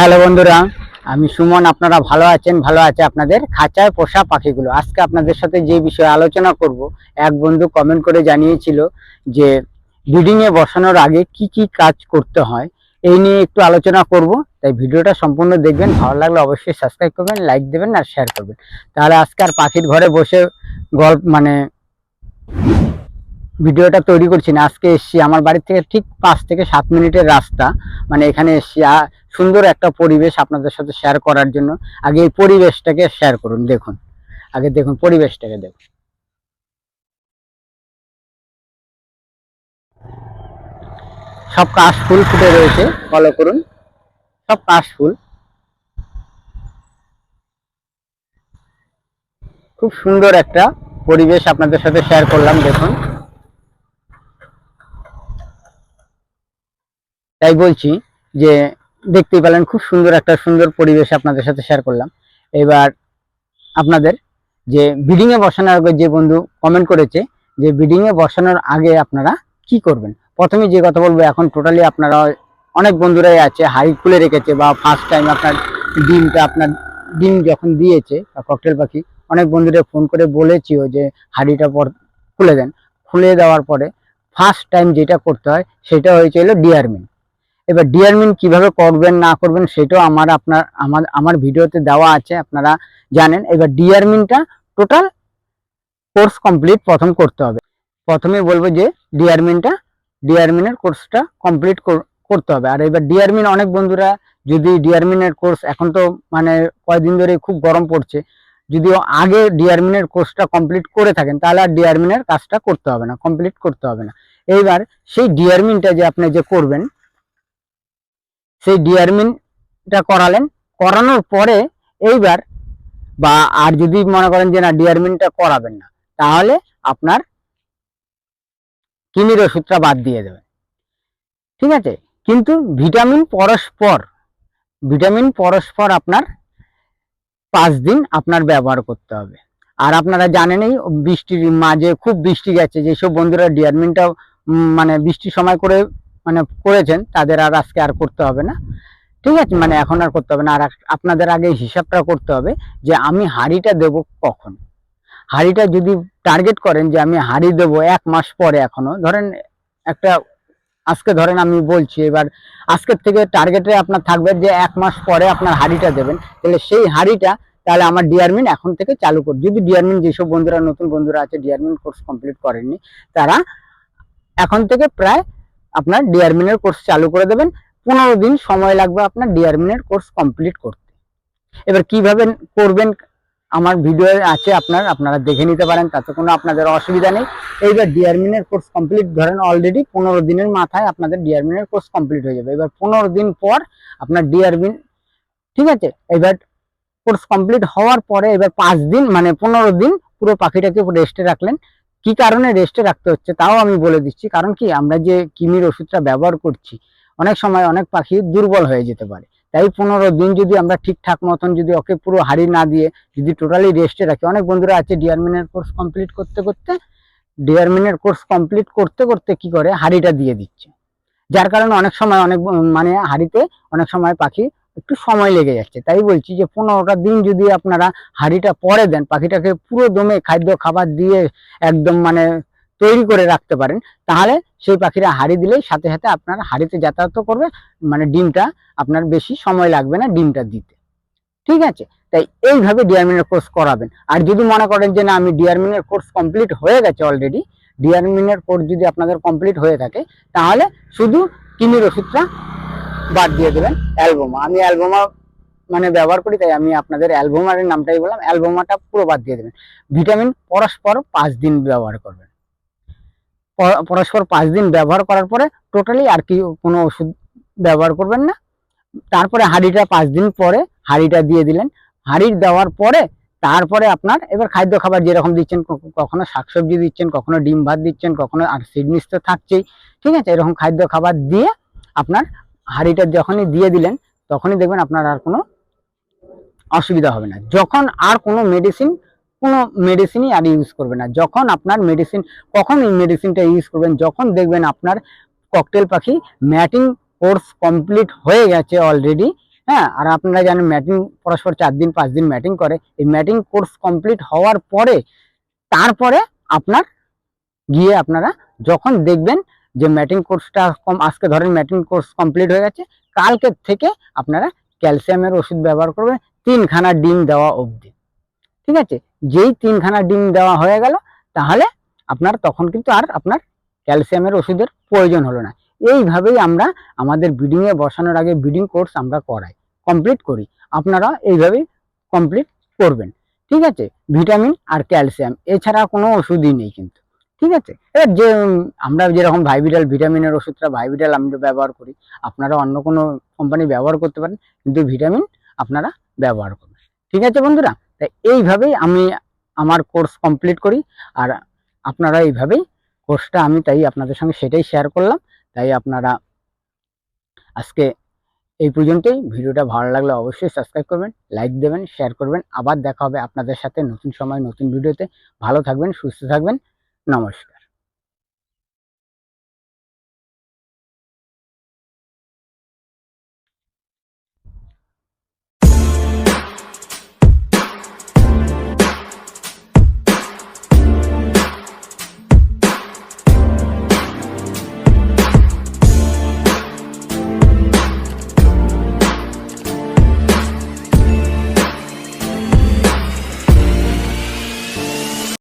Hello বন্ধুরা, আমি সুমন, আপনারা ভালো আছেন? ভালো আছে আপনাদের খাঁচায় পোষা পাখিগুলো। আজকে আপনাদের সাথে যে বিষয়ে আলোচনা করব, এক বন্ধু কমেন্ট করে জানিয়েছিল যে ব্রিডিং এ বসানোর আগে কি কি কাজ করতে হয়, এই নিয়ে একটু আলোচনা করব। তাই ভিডিওটা সম্পূর্ণ দেখবেন, ভালো লাগলে অবশ্যই সাবস্ক্রাইব করবেন লাইক দেবেন আর শেয়ার করবেন। তাহলে আজকে আর পাখির ঘরে বসে গল্প মানে ভিডিওটা তৈরি করছি না, আজকে এসছি। আমার বাড়ি থেকে ঠিক পাঁচ থেকে সাত মিনিটের রাস্তা। মানে এখানে এসছি। সুন্দর একটা পরিবেশ আপনাদের সাথে শেয়ার করার জন্য। আগে এই পরিবেশটাকে শেয়ার করুন, দেখুন। আগে দেখুন পরিবেশটাকে, দেখুন। সব কাশ ফুল ফুটে রয়েছে ফলো করুন। সব কাশ ফুল। খুব সুন্দর একটা পরিবেশ আপনাদের সাথে শেয়ার করলাম, দেখুন। তাই বলছি যে দেখতেই পেলেন খুব সুন্দর একটা সুন্দর পরিবেশ আপনাদের সাথে শেয়ার করলাম। এবার আপনাদের যে বিডিং এ বসানোর আগে যে বন্ধু কমেন্ট করেছে যে বিডিং এ বসানোর আগে আপনারা কি করবেন? প্রথমে যে কথা বলব, এখন টোটালি আপনারা অনেক বন্ধুরাই আছে হাই খুলে রেখেছে বা ফার্স্ট টাইম আপনার ডিমটা আপনার ডিম যখন দিয়েছে বা ককটেল পাখি, অনেক বন্ধুরা ফোন করে বলেছিও যে হাড়িটা পর খুলে দেন। খুলে দেওয়ার পরে ফার্স্ট টাইম যেটা করতে হয়, সেটা হয়েছিল ডিয়ারমিন এবার ডিয়ারমিন কীভাবে করবেন, না করবেন সেটাও আমার আপনার, আমার আমার ভিডিওতে দেওয়া আছে, আপনারা জানেন। এবার ডিয়ারমিনটা টোটাল কোর্স কমপ্লিট প্রথম করতে হবে। প্রথমে বলব যে ডিয়ারমিনটা ডিয়ারমিনের কোর্সটা কমপ্লিট করতে হবে। আর এবার ডিয়ারমিন অনেক বন্ধুরা যদি ডিয়ারমিনের কোর্স এখন তো মানে কয়েকদিন ধরে খুব গরম পড়ছে যদিও আগে ডিয়ারমিনের কোর্সটা কমপ্লিট করে থাকেন, তাহলে আর ডিয়ারমিনের কাজটা করতে হবে না কমপ্লিট করতে হবে না। এইবার সেই ডিয়ারমিনটা যে আপনি যে করবেন সেই ডিয়ারমিনটা করালেন। করানোর পরে এইবার বা আর যদি মনে করেন যে না ডিয়ারমিনটা করাবেন না, তাহলে আপনার কিমির ওষুধটা বাদ দিয়ে দেবেন। ঠিক আছে? কিন্তু ভিটামিন পরস্পর ভিটামিন পরস্পর আপনার পাঁচ দিন আপনার ব্যবহার করতে হবে। আর আপনারা জানেনই বৃষ্টির মাঝে খুব বৃষ্টি গেছে, যেসব বন্ধুরা ডিয়ারমিনটা মানে বৃষ্টির সময় করে মানে করেছেন, তাদের আর আজকে আর করতে হবে না। ঠিক আছে মানে এখন আর করতে হবে না। আর আপনাদের আগে হিসাবটা করতে হবে যে আমি হাঁড়িটা দেব কখন। হাঁড়িটা যদি টার্গেট করেন যে আমি হাঁড়ি দেবো এক মাস পরে এখনও, ধরেন একটা, আজকে ধরেন আমি বলছি, এবার আজকের থেকে টার্গেটে আপনার থাকবে যে এক মাস পরে আপনার হাঁড়িটা দেবেন। তাহলে সেই হাঁড়িটা, তাহলে আমার ডিয়ারমিন এখন থেকে চালু কর যদি ডিয়ারমিন যেসব বন্ধুরা, নতুন বন্ধুরা আছে ডিয়ারমিন কোর্স কমপ্লিট করেননি, তারা এখন থেকে প্রায় আপনার ডিয়ারমিনের কোর্স চালু করে দেবেন। পনেরো দিন সময় লাগবে আপনার ডিয়ারমিনের কোর্স কমপ্লিট করতে। এবার কীভাবে করবেন আমার ভিডিও আছে আপনার, আপনারা দেখে নিতে পারেন, তাতে কোনো আপনাদের অসুবিধা নেই। এইবার ডিয়ারমিনের কোর্স কমপ্লিট ধরেন অলরেডি পনেরো দিনের মাথায় আপনাদের ডিয়ারমিনের কোর্স কমপ্লিট হয়ে যাবে। এবার পনেরো দিন পর আপনার ডিয়ারমিন ঠিক আছে? এবার কোর্স কমপ্লিট হওয়ার পরে এবার পাঁচ দিন মানে পনেরো দিন পুরো পাখিটাকে রেস্টে রাখলেন। কি কারণে রেস্টে রাখতে হচ্ছে তাও আমি বলে দিচ্ছি। কারণ কি, আমরা যে কিমির ওষুধটা ব্যবহার করছি, অনেক সময় অনেক পাখি দুর্বল হয়ে যেতে পারে। তাই পনেরো দিন যদি আমরা ঠিকঠাক মতন যদি ওকে পুরো হাড়ি না দিয়ে যদি টোটালি রেস্টে রাখি, অনেক বন্ধুরা আছে ডিয়ারমিনের কোর্স কমপ্লিট করতে করতে ডিয়ারমিনের কোর্স কমপ্লিট করতে করতে কি করে, হাড়িটা দিয়ে দিচ্ছে। যার কারণে অনেক সময় অনেক মানে হাড়িতে অনেক সময় পাখি একটু সময় লেগে যাচ্ছে। তাই বলছি যে পনেরোটা দিন যদি আপনারা হাড়িটা পরে দেন, পাখিটাকে পুরো দমে খাদ্য, খাবার দিয়ে একদম মানে তৈরি করে রাখতে পারেন, তাহলে সেই পাখিরা হাড়ি দিলেই সাথে সাথে আপনার হাড়িতে যাতায়াত করবে মানে ডিমটা আপনার বেশি সময় লাগবে না ডিমটা দিতে। ঠিক আছে? তাই এইভাবে ডিয়ারমিনের কোর্স করাবেন। আর যদি মনে করেন যে না, আমি ডিয়ারমিনের কোর্স কমপ্লিট হয়ে গেছে অলরেডি, ডিয়ারমিনের কোর্স যদি আপনাদের কমপ্লিট হয়ে থাকে, তাহলে শুধু কিমির ওষুধটা বাদ দিয়ে দেবেন অ্যালবোমা আমি অ্যালবোমা মানে ব্যবহার করি, তাই আমি আপনাদের অ্যালবোমারের নামটাই বললাম, অ্যালবোমাটা পুরো বাদ দিয়ে দেবেন। ভিটামিন পরস্পর পাঁচ দিন ব্যবহার করবেন। পরস্পর পাঁচ দিন ব্যবহার করার পরে টোটালি আর কি কোনো ওষুধ ব্যবহার করবেন না। তারপরে হাঁড়িটা পাঁচ দিন পরে হাঁড়িটা দিয়ে দিলেন। হাঁড়ি দেওয়ার পরে তারপরে আপনার এবার খাদ্য খাবার যেরকম দিচ্ছেন কখনো শাকসবজি দিচ্ছেন, কখনো ডিম ভাত দিচ্ছেন, কখনো আর সিডনিস তো থাকছেই। ঠিক আছে, এরকম খাদ্য খাবার দিয়ে আপনার হাঁড়িটা যখনই দিয়ে দিলেন, তখনই দেখবেন আপনার আর কোনো অসুবিধা হবে না। যখন আর কোনো মেডিসিন কোনো মেডিসিনই আর ইউজ করবে না। যখন আপনার মেডিসিন কখন এই মেডিসিনটা ইউজ করবেন? যখন দেখবেন আপনার ককটেল পাখি ম্যাটিং কোর্স কমপ্লিট হয়ে গেছে অলরেডি হ্যাঁ? আর আপনারা জানেন ম্যাটিং পরস্পর চার দিন, পাঁচ দিন ম্যাটিং করে। এই ম্যাটিং কোর্স কমপ্লিট হওয়ার পরে, তারপরে আপনার গিয়ে আপনারা যখন দেখবেন যে ম্যাটিং কোর্সটা কম, আজকে ধরেন ম্যাটিং কোর্স কমপ্লিট হয়ে গেছে কালকে থেকে আপনারা ক্যালসিয়ামের ওষুধ ব্যবহার করবেন, তিনখানা ডিম দেওয়া অবধি। ঠিক আছে? যেই তিনখানা ডিম দেওয়া হয়ে গেল, তাহলে আপনার তখন কিন্তু আর আপনার ক্যালসিয়ামের ওষুধের প্রয়োজন হলো না। এইভাবেই আমরা আমাদের ব্রিডিংয়ে বসানোর আগে ব্রিডিং কোর্স আমরা করাই কমপ্লিট করি। আপনারা এইভাবেই কমপ্লিট করবেন। ঠিক আছে? ভিটামিন আর ক্যালসিয়াম এছাড়া কোনো ওষুধই নেই কিন্তু। ঠিক আছে? এবার যে আমরা যেরকম ভাইবিটাল, ভিটামিনের ওষুধটা ভাইবিটাল আমরা ব্যবহার করি আপনারা অন্য কোনো কোম্পানি ব্যবহার করতে পারেন, কিন্তু ভিটামিন আপনারা ব্যবহার করবেন। ঠিক আছে বন্ধুরা? তাই এইভাবেই আমি আমার কোর্স কমপ্লিট করি, আর আপনারা এইভাবেই কোর্সটা আমি তাই আপনাদের সঙ্গে সেটাই শেয়ার করলাম। তাই আপনারা আজকে এই পর্যন্তই। ভিডিওটা ভালো লাগলে অবশ্যই সাবস্ক্রাইব করবেন লাইক দেবেন শেয়ার করবেন। আবার দেখা হবে আপনাদের সাথে নতুন সময়, নতুন ভিডিওতে। ভালো থাকবেন, সুস্থ থাকবেন। নমস্কার।